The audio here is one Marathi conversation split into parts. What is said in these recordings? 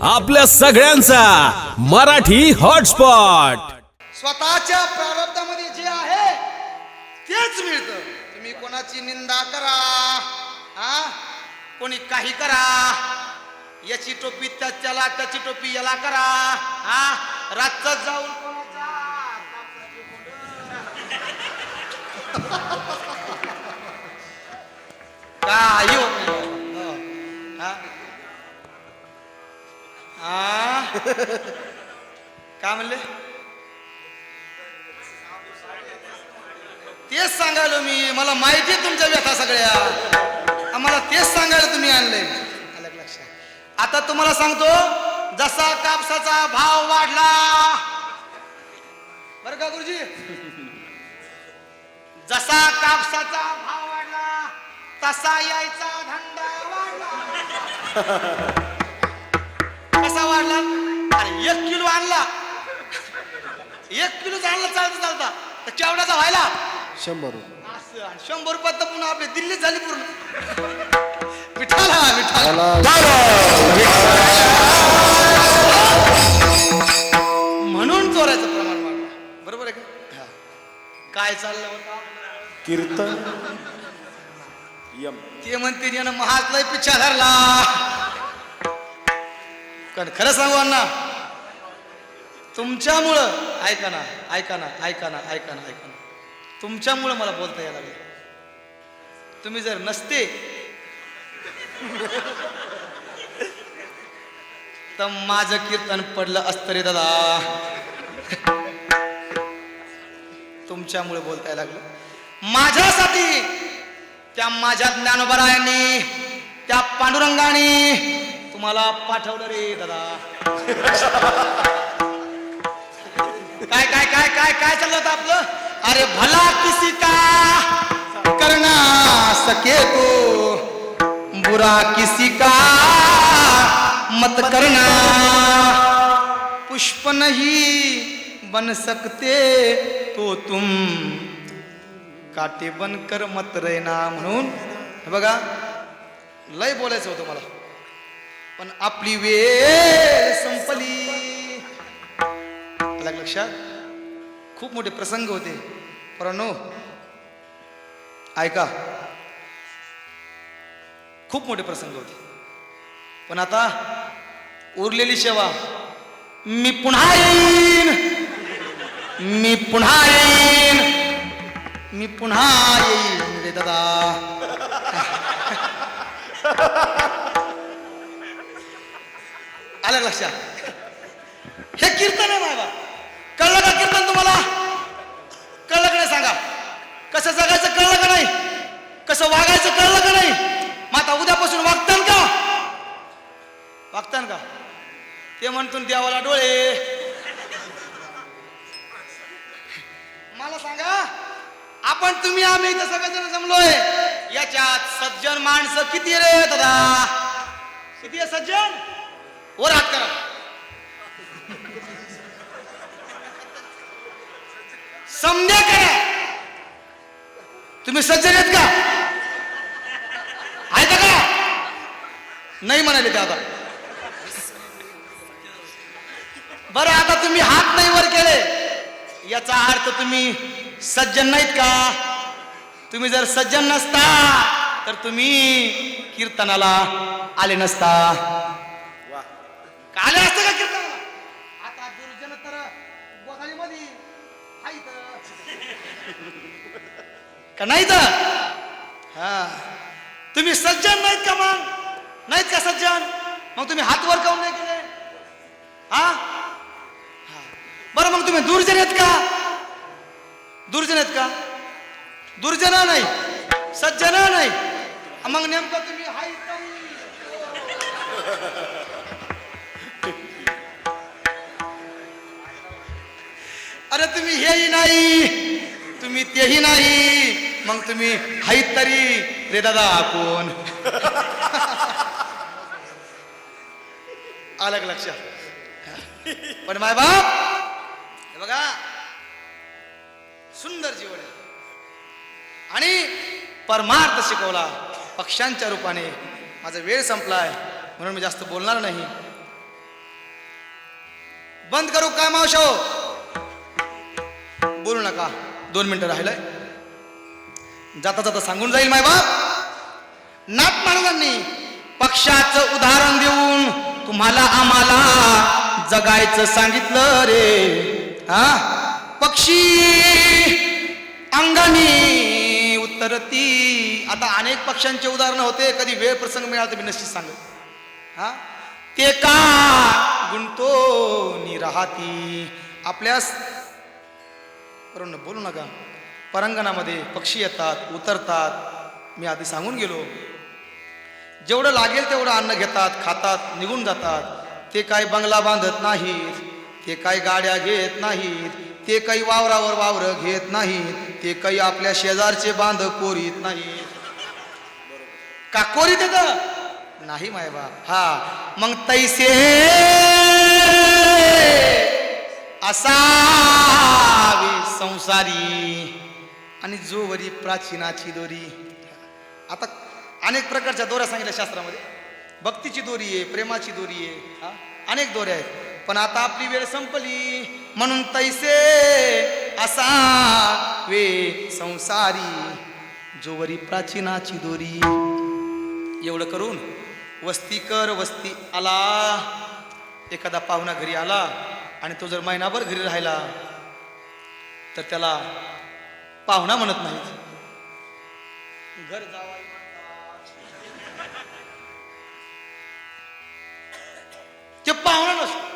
आपल्या सगळ्यांचा मराठी हॉटस्पॉट. स्वतःच्या प्रारब्धामध्ये जे आहे तेच मिळतं. तुम्ही कोणाची निंदा करा हा? कोणी काही करा याची टोपी त्याला त्याची टोपी याला करा हा? रातच जाऊन काही होत काय म्हणले? तेच सांगायलो मी. मला माहिती तुमच्या व्यथा सगळ्या. आम्हाला तेच सांगायला तुम्ही आणले. लक्षात आता तुम्हाला सांगतो जसा कापसाचा भाव वाढला. बर का गुरुजी? जसा कापसाचा भाव वाढला तसा यायचा धंदा वाढला. कसा वाढला? अरे एक किलो आणला. एक किलो आणला चालता चालता. तर केवढ्याचा व्हायला? शंभर रुपये. असं आणि शंभर रुपयात तर पुन्हा आपली दिल्ली झाली पूर्ण. विठाला विठाला त्याला म्हणून चोरायचं प्रमाण वाढलं. बरोबर आहे का? हा. काय चाललं होतं? कीर्तन. यम. ते म्हणते यानं महाज लय पिच्छा धरला. कारण खरं सांगू अण्णा तुमच्यामुळं ऐका ना ऐका ना ऐका ना ऐका ना ऐका ना. तुमच्यामुळं मला बोलता यायला लागलं. तुम्ही जर नसते तर माझं कीर्तन पडलं असतं रे दादा. तुमच्यामुळे बोलता यायला लागलं. माझ्यासाठी त्या माझ्या ज्ञानोबरायांनी त्या पांडुरंगाने तुम्हाला पाठवलं रे दादा. काय काय काय काय काय चाललं होतं आपलं? अरे भला किसी का? करना सके तो बुरा किसी का? मत करना। पुष्प नहीं बन सकते तो तुम। काटे बनकर मत रेना म्हणून। बघा लय बोलायचं होतं मला. पण आपली वेळ संपली. लक्षात? खूप मोठे प्रसंग होते. परंतु ऐका. खूप मोठे प्रसंग होते. पण आता उरलेली सेवा मी पुन्हा येईन. मी पुन्हा येईन. मी पुन्हा येईन रे दादा. आलं लक्षात? हे कीर्तन आहे बाबा कळलं का तुम्हाला? कळलं का नाही सांगा? कसं जगायचं कळलं का नाही? कसं वागायचं कळलं का नाही? मग आता उद्यापासून वागतान का? वागतान का? ते म्हणतून देवाला डोळे. मला सांगा आपण तुम्ही आम्ही इथं सगळेजण जमलोय. याच्यात सज्जन माणसं किती रे दादा? किती आहे सज्जन? वर हात करा. समजा करा तुम्ही सज्जन आहेत का? आहेत का? नाही म्हणाले ते आता. बरं आता तुम्ही हात नाही वर केले. याचा अर्थ तुम्ही सज्जन नाहीत का? तुम्ही जर सज्जन नसता तर तुम्ही कीर्तनाला आले नसता. का आले असते का कीर्तनाला का नाही तर? हा. तुम्ही सज्जन नाहीत का मग? नाहीत का सज्जन? मग तुम्ही हात वर काऊन नाही केले हा? हा. बरं मग तुम्ही दुर्जन आहेत का? दुर्जन आहेत का? दुर्जन नाही. सज्जन नाही. मग नेमकं तुम्ही हाय अरे तुम्ही हेही नाही. तुम्ही तेही नाही. मग तुम्ही हाईत तरी. रे दादा कोण? आलं का लक्षात? पण माय बाप हे बघा सुंदर जीवन आहे. आणि परमार्थ शिकवला पक्ष्यांच्या रूपाने. माझा वेळ संपलाय म्हणून मी जास्त बोलणार नाही. बंद करू काय मावशो? बोलू नका. दोन मिनिटं राहिलंय. जाता जाता सांगून जाईल माय बाप. नाथ महाराजांनी पक्षाचं उदाहरण देऊन तुम्हाला आम्हाला जगायचं सांगितलं रे. हा? पक्षी अंगाने उत्तरती आता अनेक पक्ष्यांचे उदाहरण होते. कधी वेळ प्रसंग मिळाला तर मी निश्चित सांगत हा? ते का गुंतो नि राहती? आपल्यास बरोबर बोलू नका. परांगणामध्ये पक्षी येतात उतरतात. मी आधी सांगून गेलो. जेवढं लागेल तेवढं अन्न घेतात खातात निघून जातात. ते काय बंगला बांधत नाहीत ते काही गाड्या घेत नाहीत ते काही वावरावर वावर घेत नाहीत ते काही आपल्या शेजारचे बांध कोरीत नाहीत. का कोरीत येत नाही माय बाप. हा मग तैसे असा संसारी. आणि जोवरी प्राचीनाची दोरी. आता अनेक प्रकारच्या दोऱ्या सांगितल्या शास्त्रामध्ये. भक्तीची दोरी आहे प्रेमाची दोरी आहे. हा? अनेक दोऱ्या आहेत. पण आता आपली वेळ संपली. म्हणून तैसे असा वे संसारी. जोवरी प्राचीनाची दोरी. एवढं करून वस्ती कर वस्ती आला. एखादा पाहुणा घरी आला आणि तो जर महिनाभर घरी राहिला तर त्याला पाहुणा म्हणत नाहीत. घर जावा ते पाहुणा नसतो.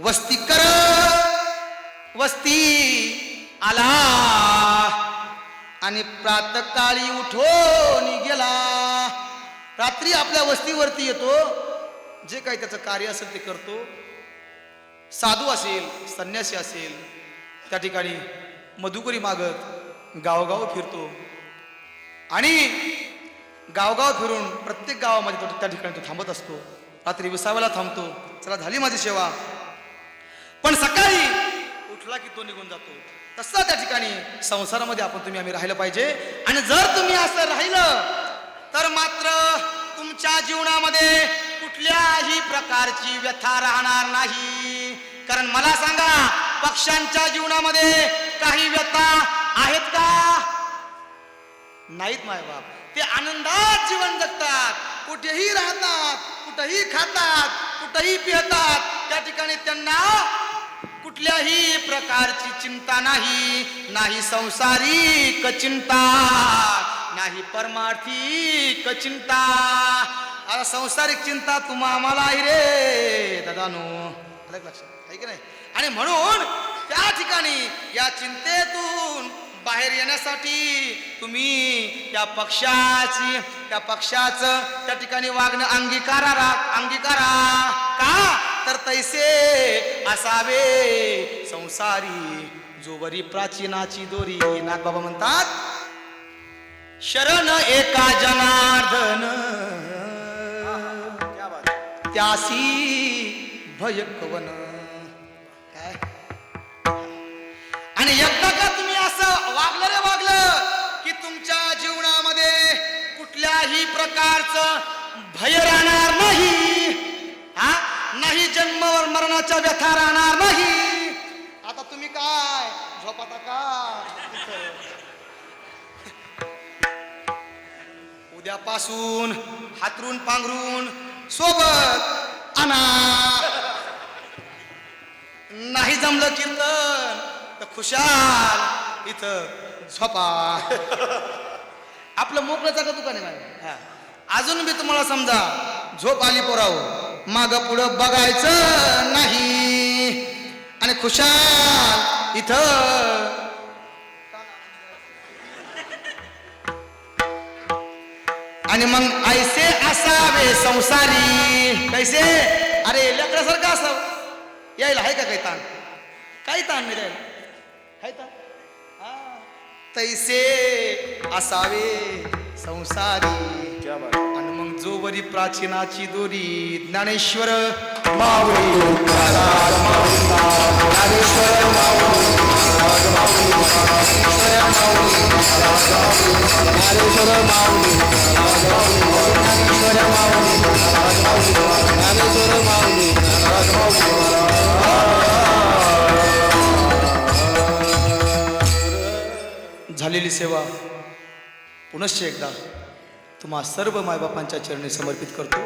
वस्ती कर वस्ती आला. आणि प्रातकाळी उठून गेला रात्री आपल्या वस्तीवरती येतो. जे काही त्याचं कार्य असेल ते करतो. साधू असेल संन्यासी असेल त्या ठिकाणी मधुकरी मागत गावगाव फिरतो. आणि गावगाव फिरून प्रत्येक गावामध्ये तो त्या ठिकाणी तो थांबत असतो. रात्री विसाव्याला थांबतो. चला झाली माझी सेवा. पण सकाळी उठला की तो निघून जातो. तसा त्या ठिकाणी संसारामध्ये आपण तुम्ही आम्ही राहिलं पाहिजे. आणि जर तुम्ही असं राहिलं तर मात्र तुमच्या जीवनामध्ये कुठल्याही प्रकारची व्यथा राहणार नाही. कारण मला सांगा पक्ष्यांच्या जीवनामध्ये काही व्यथा आहेत का? नाहीत माय बाप. ते आनंदात जीवन जगतात. कुठेही राहतात कुठेही खातात कुठेही पिहतात त्या ठिकाणी त्यांना कुठल्याही प्रकारची चिंता नाही नाही संसारिक चिंता नाही परमार्थिक चिंता. आता संसारिक चिंता तुम्हा आम्हाला आहे रे दादानो. आलं लक्षात आहे की नाही? आणि म्हणून त्या ठिकाणी या चिंतेतून बाहेर येण्यासाठी तुम्ही त्या पक्षाची त्या पक्षाचं त्या ठिकाणी वागणं अंगीकारा अंगीकारा. का? तर तैसे असावे संसारी जोवरी प्राचीनाची दोरी. नागबाबा म्हणतात शरण एका जनार्दन. त्यासी भय कवन काय? आणि एकदा का तुम्ही असं वागलं रे वागलं की तुमच्या जीवनामध्ये कुठल्याही प्रकारचं भय राहणार नाही? हा? नाही जन्मावर मरणाच्या व्यथा राहणार नाही? आता तुम्ही काय? झोपाता का? उद्यापासून हातरून पांघरून सोबत आणा. नाही जमलं कीर्तन तर खुशाल इथं झोपा. आपलं मोकळं जागा दुकान आहे. अजून मी तुम्हाला समजा झोप आली पोराव. माग पुढं बघायचं नाही. आणि खुशाल इथं. आणि मग ऐसे असावे संसारी. कैसे? अरे लेकरासारखं असावं. यायला आहे का काही ताण काही ताण नाही द्यायला आहे ताण हा. तैसे असावे संसारी है. आणि मग जोवरी प्राचीनाची दोरी ज्ञानेश्वर माऊली ज्ञानेश्वर माऊली, ज्ञानेश्वर माऊली झालेली सेवा पुनश्च एकदा तुम्हा सर्व मायबापांच्या चरणी समर्पित करतो.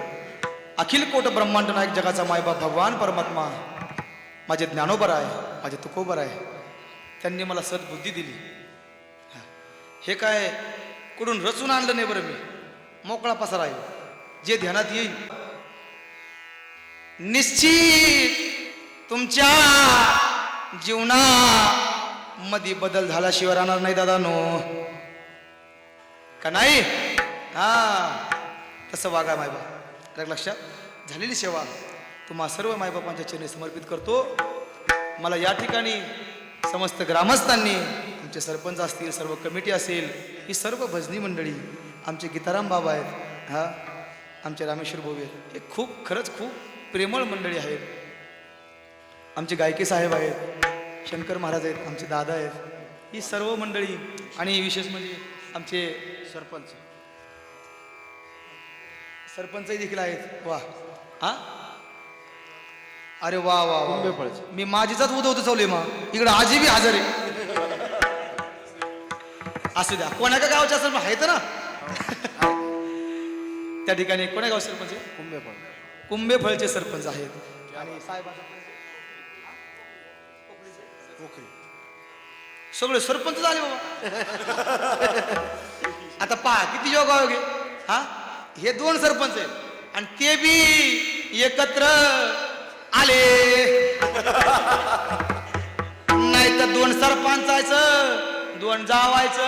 अखिल कोट ब्रह्मांड नायक जगाचा मायबाप भगवान परमात्मा माझे ज्ञानोबर आहे माझे तुकोबर आहे. त्यांनी मला सद्बुद्धी दिली. हे. काय कुठून रचून आणलं नाही बरं मी? मोकळा पसारा आहे. जे ध्यानात येईल. निश्चित तुमच्या मध्ये बदल झाल्याशिवाय राहणार नाही दादा नो का नाही? हा. तसं वागा मायबा त्या लक्षात. झालेली सेवा तुम्हा सर्व मायबापांच्या चरणी समर्पित करतो. मला या ठिकाणी समस्त ग्रामस्थांनी आमचे सरपंच असतील सर्व कमिटी असेल ही सर्व भजनी मंडळी आमचे गीताराम बाबा आहेत हा आमचे रामेश्वर भाऊ आहेत हे खूप खरंच खूप प्रेमळ मंडळी आहेत. आमचे गायके साहेब आहेत शंकर महाराज आहेत आमचे दादा आहेत ही सर्व मंडळी आणि विशेष म्हणजे आमचे सरपंच. सरपंचही देखील आहेत. वा हा? अरे वा वा वा. मी माझीचाच उदवतो चावले मग इकडं आजी बी हजर आहे. असू द्या. कोणा का गावच्या सरपंच आहेत ना? त्या ठिकाणी कोण्या गाव सरपंच आहे? कुंभेफळ. कुंभेफळचे सरपंच आहेत. आणि साहेबांचा नोकरी सगळे सरपंच झाले बाबा. आता पहा किती योगायोग आहे हा? हे दोन सरपंच आहेत. आणि ते बी एकत्र आले. नाही तर दोन सरपंचायचं दोन जावायचं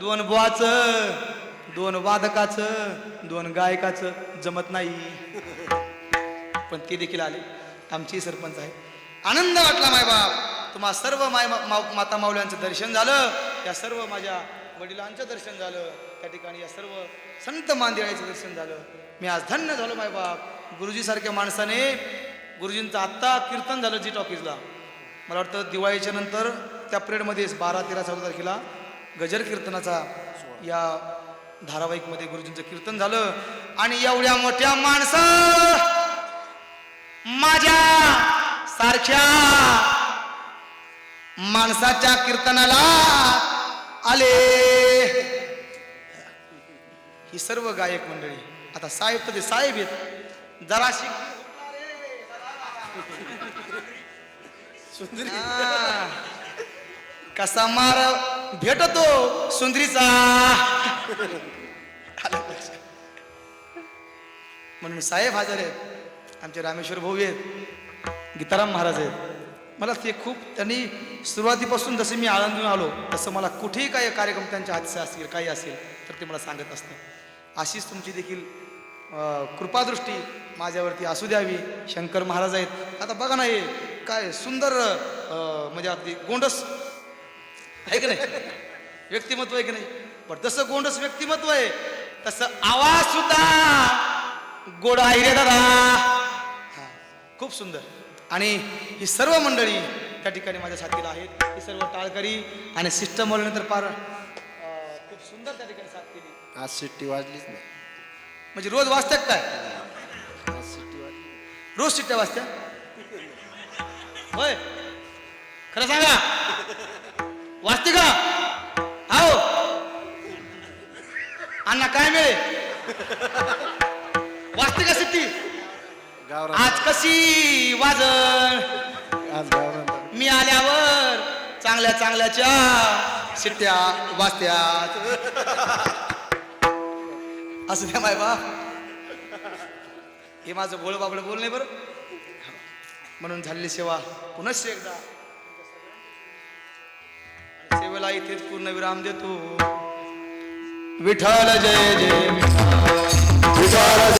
दोन बुवाचं दोन वादकाचं दोन गायकाचं जमत नाही. पण ते देखील आले. आमची सरपंच आहे आनंद वाटला मायबाप. तुम्हा सर्व माय मा- माता माऊल्यांचं दर्शन झालं. या सर्व माझ्या वडिलांचं दर्शन झालं. त्या ठिकाणी या सर्व संत मांदिराचं दर्शन झालं. मी आज धन्य झालो माय बाप. गुरुजीसारख्या माणसाने गुरुजींचं आत्ता कीर्तन झालं जी टॉकीजला. मला वाटतं दिवाळीच्या नंतर त्या पिरियडमध्येच बारा तेरा चौदा तारखेला गजर कीर्तनाचा या धारावाहिकमध्ये गुरुजींचं कीर्तन झालं. आणि एवढ्या मोठ्या माणसा माझ्या सारख्या माणसाच्या कीर्तनाला आले. ही सर्व गायक मंडळी आता साहेब तर ते साहेब आहेत. जराशी. कसा मार भेटतो सुंदरीचा. म्हणून साहेब हजर आहेत. आमचे रामेश्वर भाऊ आहेत. गीताराम महाराज आहेत. मला ते खूप त्यांनी सुरुवातीपासून जसे मी आळंदून आलो तसं मला कुठेही काही कार्यक्रम त्यांच्या हातचे असतील काही असेल तर ते मला सांगत असतं. अशीच तुमची देखील कृपादृष्टी माझ्यावरती असू द्यावी. शंकर महाराज आहेत. आता बघा ना हे काय सुंदर म्हणजे अगदी गोंडस. आहे की नाही? व्यक्तिमत्व आहे की नाही? पण जसं गोंडस व्यक्तिमत्व आहे तसं आवाज सुद्धा गोड आहे दादा. खूप सुंदर. आणि ही सर्व मंडळी त्या ठिकाणी माझ्या साथीला आहेत. ही सर्व टाळकरी आणि सिस्टम नंतर फार खूप सुंदर त्या ठिकाणी साथ केली. आज सिट्टी वाजलीच नाही. म्हणजे रोज वाचतात काय? आज सिट्टी वाजली रोज शिट्ट्या वाजत्या? होय. खरं सांगा. वाचते का? हो अण्णा काय मिळे? वाचते का सिट्टी? आज कशी गावरा मी आल्यावर चांगल्या चांगल्याच्या शिट्ट्या वाजत्यात असं द्या माय बा हे माझं भोळ बाबड बोल नाही बरं. म्हणून झालेली सेवा. पुनश्च एकदा. सेवेला इथेच पूर्ण विराम देतो. विठ्ठल जय जय विठ्ठल.